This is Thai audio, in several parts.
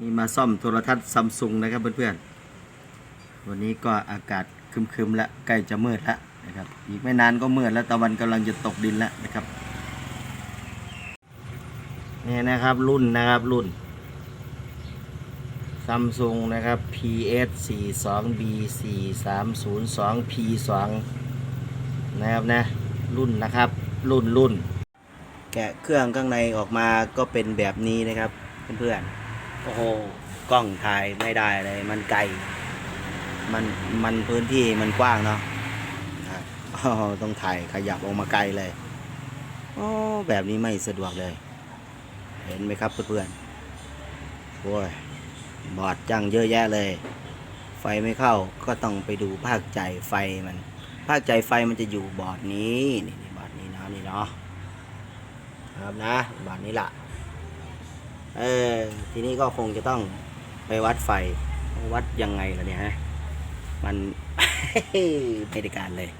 นี่มาซ่อมโทรทัศน์ซัมซุงนะครับเพื่อนๆ วันนี้ก็อากาศคึมๆแล้วใกล้จะมืดแล้วนะครับ อีกไม่นานก็มืดแล้วตะวันกำลังจะตกดินแล้วนะครับ นี่นะครับรุ่นนะครับรุ่นซัมซุงนะครับ PS 4 2 B 4 3 0 2 P 2นะครับนะรุ่นนะครับรุ่นรุ่นแกะเครื่องข้างในออกมาก็เป็นแบบนี้นะครับเพื่อนๆ โอ้โหกล้องถ่ายไม่ได้เลย มันไกลมันมันพื้นที่มันกว้างเนาะครับอ้ต้องถ่ายขยับออกมาไกลเลยโอ้แบบนี้ไม่สะดวกเลย เห็นไหมครับเพื่อนๆโอ้ยบอดจังเยอะแยะเลย ไฟไม่เข้าก็ต้องไปดูภาคใจไฟมัน ภาคใจไฟมันจะอยู่บอร์ดนี้นี่นี่บอร์ดนี้เนาะนี่เนาะครับนะบอร์ดนี้ละ เออ ทีนี้ก็คงจะต้องไปวัดไฟ วัดยังไงล่ะเนี่ยฮะ มัน ไม่ได้การเลย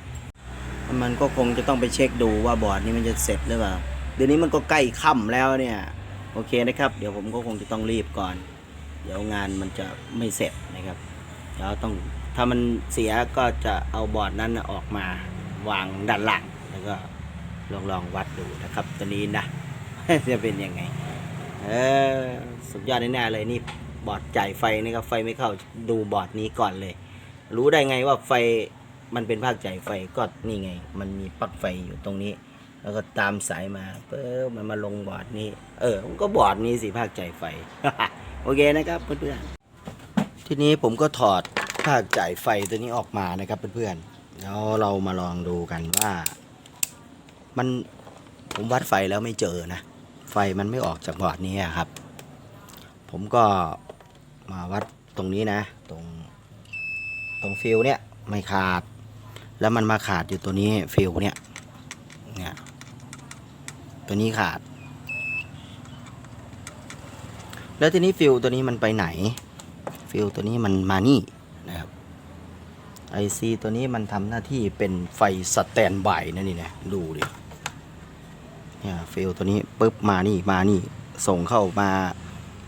มันก็คงจะต้องไปเช็คดูว่าบอร์ดนี้มันจะเสร็จหรือเปล่า เดี๋ยวนี้มันก็ใกล้ค่ำแล้วเนี่ย โอเคนะครับ เดี๋ยวผมก็คงจะต้องรีบก่อน เดี๋ยวงานมันจะไม่เสร็จนะครับ เดี๋ยวต้อง ถ้ามันเสียก็จะเอาบอร์ดนั้นออกมาวางด้านหลัง แล้วก็ลองลองวัดดูนะครับ ตัวนี้นะจะเป็นยังไง เออสุดยอดแน่ๆเลยนี่บอร์ดจ่ายไฟนะครับไฟไม่เข้าดูบอร์ดนี้ก่อนเลย รู้ได้ไงว่าไฟมันเป็นภาคจ่ายไฟก็นี่ไง มันมีปลั๊กไฟอยู่ตรงนี้ แล้วก็ตามสายมาเปิ้ลมันมาลงบอร์ดนี้ เออมันก็บอร์ดนี้สิภาคจ่ายไฟ โอเคนะครับเพื่อนๆทีนี้ผมก็ถอดภาคจ่ายไฟตัวนี้ออกมานะครับเพื่อนๆแล้วเรามาลองดูกันว่า มันผมวัดไฟแล้วไม่เจอนะ ไฟมันไม่ออกจากบอร์ดนี้ครับ ผมก็มาวัดตรงนี้นะ ตรงตรงฟิลเนี่ยไม่ขาด แล้วมันมาขาดอยู่ตัวนี้ฟิลเนี่ยเนี่ยตัวนี้ขาด แล้วทีนี้ฟิลตัวนี้มันไปไหน ฟิลตัวนี้มันมานี่นะครับไอซีตัวนี้มันทำหน้าที่เป็นไฟสแตนบายนะนี่นะดูดิ เนี่ยฟิลตัวนี้ปุ๊บมานี่มานี่ส่งเข้ามา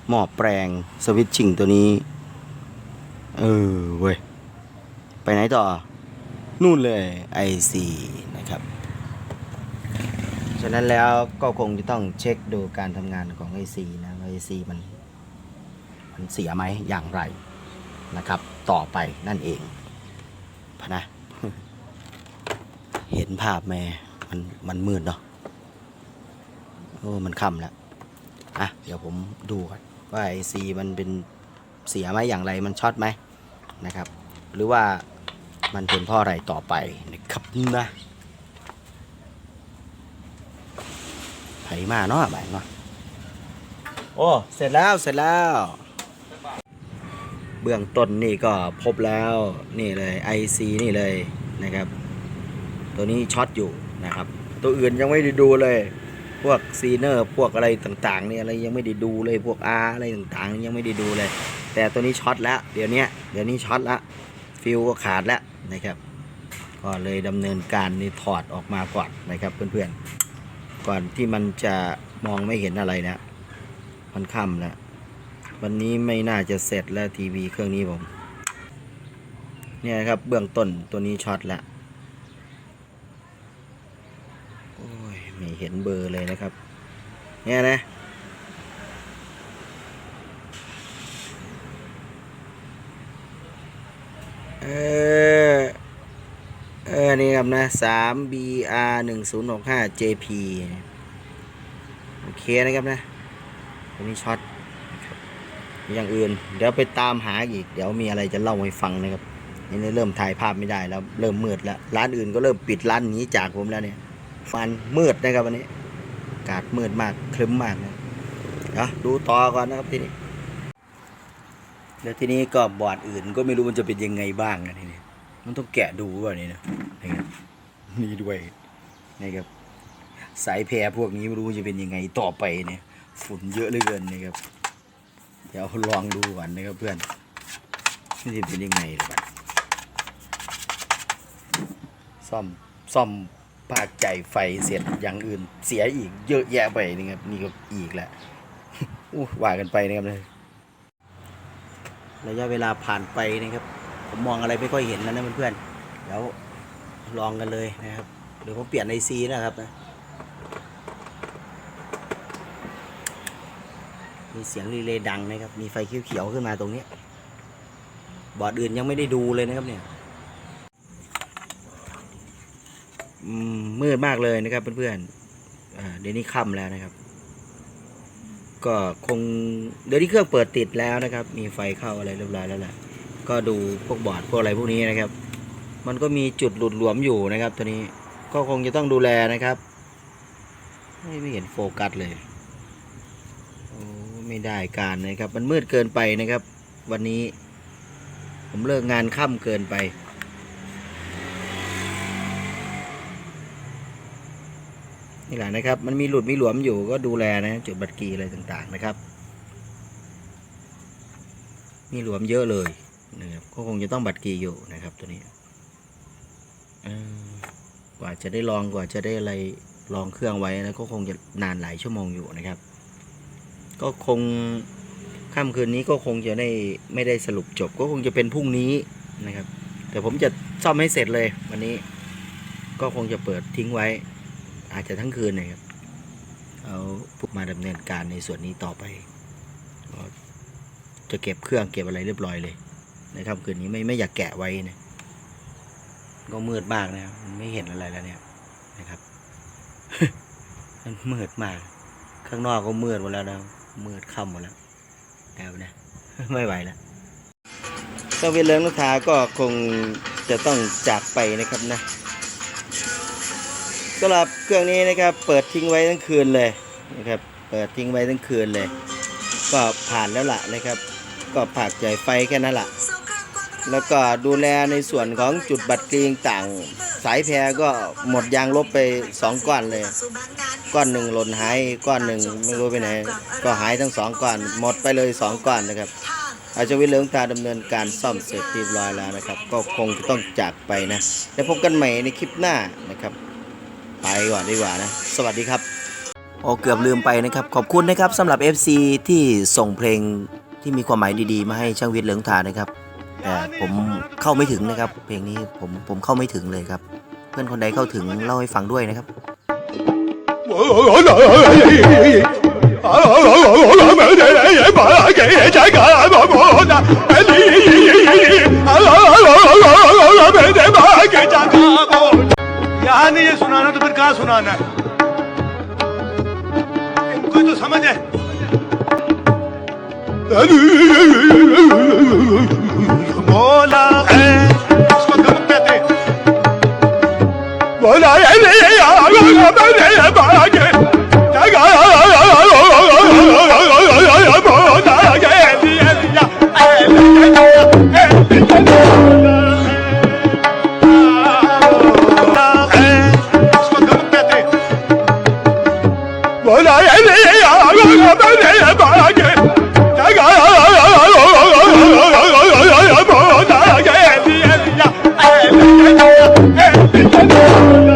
หม้อแปลงสวิตชิ่งตัวนี้ เออเว้ย ไปไหนต่อ นู่นเลย IC นะครับ ฉะนั้นแล้วก็คงจะต้องเช็คดูการทำงานของ IC นะ IC มันมันเสียไหมอย่างไรนะครับ ต่อไปนั่นเองพะนะ เห็นภาพแม่มันมันมืดเนาะ โอ้มันค่ำแล้ว อะ เดี๋ยวผมดูก่อนว่าไอซีมันเป็นเสียไหมอย่างไรมันช็อตไหมนะครับ หรือว่ามันเป็นเพราะอะไรต่อไปนะครับนะไผมาเนาะบ่ายเนาะโอ้เสร็จแล้วเสร็จแล้ว เบื้องต้นนี่ก็พบแล้วนี่เลย IC นี่เลยนะครับ ตัวนี้ช็อตอยู่นะครับ ตัวอื่นยังไม่ได้ดูเลย พวกซีเนอร์พวกอะไรต่างๆเนี่ยอะไรยังไม่ได้ดูเลยพวกอาอะไรต่างๆ ยังไม่ได้ดูเลย แต่ตัวนี้ช็อตแล้วเดี๋ยวนี้เดี๋ยวนี้ช็อตละฟิวก็ขาดแล้วนะครับ ก็เลยดำเนินการนี่ถอดออกมาก่อนนะครับเพื่อนๆ ก่อนที่มันจะมองไม่เห็นอะไรนะมันค่ำแล้ววันนี้ไม่น่าจะเสร็จแล้วทีวีเครื่องนี้ผม เนี่ยครับเบื้องต้นตัวนี้ช็อตแล้ว โไม่เห็นเบอร์เลยนะครับ เนี่ยนะ เออ เออ นี่ครับนะสาม BR หนึ่งศูนย์หกห้า JP โอเคนะครับนะตัวนี้ช็อตอย่างอื่น เดี๋ยวไปตามหาอีก เดี๋ยวมีอะไรจะเล่าให้ฟังนะครับนี่เริ่มถ่ายภาพไม่ได้แล้ว เริ่มมืดแล้ว ร้านอื่นก็เริ่มปิดร้านนี้จากผมแล้วเนี่ย ฟันมืดนะครับวันนี้อากาศมืดมากคลึ้มมากนะเดี๋ยวดูต่อก่อนนะครับทีนี้เดี๋ยวทีนี้ก็บอร์ดอื่นก็ไม่รู้มันจะเป็นยังไงบ้างนะทีนี้มันต้องแกะดูว่านี่นะนี่ครับนี่ด้วยนี่ครับสายแพรพวกนี้ไม่รู้จะเป็นยังไงต่อไปเนี่ยฝุ่นเยอะเหลือเกินนะครับเดี๋ยวลองดูก่อนนะครับเพื่อนนี่จะเป็นยังไงล่ะบัดซ่อมซ่อม ภาคใจไฟเสร็จอย่างอื่น เสียอีกเยอะแยะไปนี่ครับนี่ก็อีกแหละอู้ว่ากันไปนะครับเลยระยะเวลาผ่านไปนะครับ ผมมองอะไรไม่ค่อยเห็นแล้วนะเพื่อนๆเดี๋ยวลองกันเลยนะครับเดี๋ยวผมเปลี่ยนไอซีนะครับนะมีเสียงรีเลย์ดังนะครับ มีไฟเขียวๆขึ้นมาตรงนี้ บอร์ดอื่นยังไม่ได้ดูเลยนะครับเนี่ยอื มืดมากเลยนะครับเพื่อนๆเดี๋ยวนี้ค่ำแล้วนะครับ ก็คงเดี๋ยวนี้เครื่องเปิดติดแล้วนะครับ มีไฟเข้าอะไรเรียบร้อยแล้วแหละก็ดูพวกบอร์ดพวกอะไรพวกนี้นะครับ มันก็มีจุดหลุดหลวมอยู่นะครับ ตัวนี้ก็คงจะต้องดูแลนะครับไม่ไม่เห็นโฟกัสเลยโอ้ไม่ได้การนะครับ มันมืดเกินไปนะครับ วันนี้ ผมเลิกงานค่ำเกินไป นี่แหละนะครับ มันมีหลุดมีหลวมอยู่ก็ดูแลนะ จุดบัตรกีอะไรต่างๆนะครับ มีหลวมเยอะเลยนะครับก็คงจะต้องบัตรกีอยู่นะครับ ตัวนี้กว่าจะได้ลองกว่าจะได้อะไรลองเครื่องไว้นะก็คงจะนานหลายชั่วโมงอยู่นะครับ ก็คงค่ำคืนนี้ก็คงจะได้ไม่ได้สรุปจบ ก็คงจะเป็นพรุ่งนี้นะครับ แต่ผมจะซ่อมให้เสร็จเลย วันนี้ก็คงจะเปิดทิ้งไว้ อาจจะทั้งคืนนะครับเอาพวกมาดำเนินการในส่วนนี้ต่อไปก็จะเก็บเครื่องเก็บอะไรเรียบร้อยเลยในค่ำคืนนี้ไม่ไม่อยากแกะไว้นะก็มืดมากนะครับไม่เห็นอะไรแล้วเนี่ยนะครับมันมืดมาก ข้างนอกก็มืดหมดแล้วนะมืดค่ำหมดแล้วแล้วนะไม่ไหวแล้วเจ้าเวรเลิงลูกค้าก็คงจะต้องจากไปนะครับนะ สำหรับเครื่องนี้นะครับเปิดทิ้งไว้ทั้งคืนเลยนะครับเปิดทิ้งไว้ทั้งคืนเลย ก็ผ่านแล้วล่ะนะครับ ก็ผากใหญ่ไฟแค่นั้นล่ะ แล้วก็ดูแลในส่วนของจุดบัตรกรีงต่างสายแพรก็หมดยางลบไปสองก้อนเลย ก้อนหนึ่งหล่นหายก้อนหนึ่งไม่รู้ไปไหน ก็หายทั้งสองก้อน หมดไปเลยสองก้อนนะครับ อาจจะวิเลิงตาดำเนินการซ่อมเสร็จเรียบร้อยแล้วนะครับ ก็คงจะต้องจากไปนะแล้วพบกันใหม่ในคลิปหน้านะครับ ไปก่อนดีกว่านะ สวัสดีครับโอ้เกือบลืมไปนะครับ ขอบคุณนะครับสำหรับ FC ที่ส่งเพลงที่มีความหมายดีๆ มาให้ช่างวิทย์เหลืองทานะครับแต่ผมเข้าไม่ถึงนะครับ เพลงนี้ผมผมเข้าไม่ถึงเลยครับ เพื่อนคนใดเข้าถึงเล่าให้ฟังด้วยนะครับ کہاں نہیں یہ سنانا تو پھر کہاں سنانا ہے؟ ان کو تو سمجھ ہے۔ مولا ہے، اس کو گم کہتے مولا ہے 我大爷，你呀，我大爷，你呀，我大爷，你呀，大爷，你呀，大爷，你呀，哎，大爷，哎，大爷。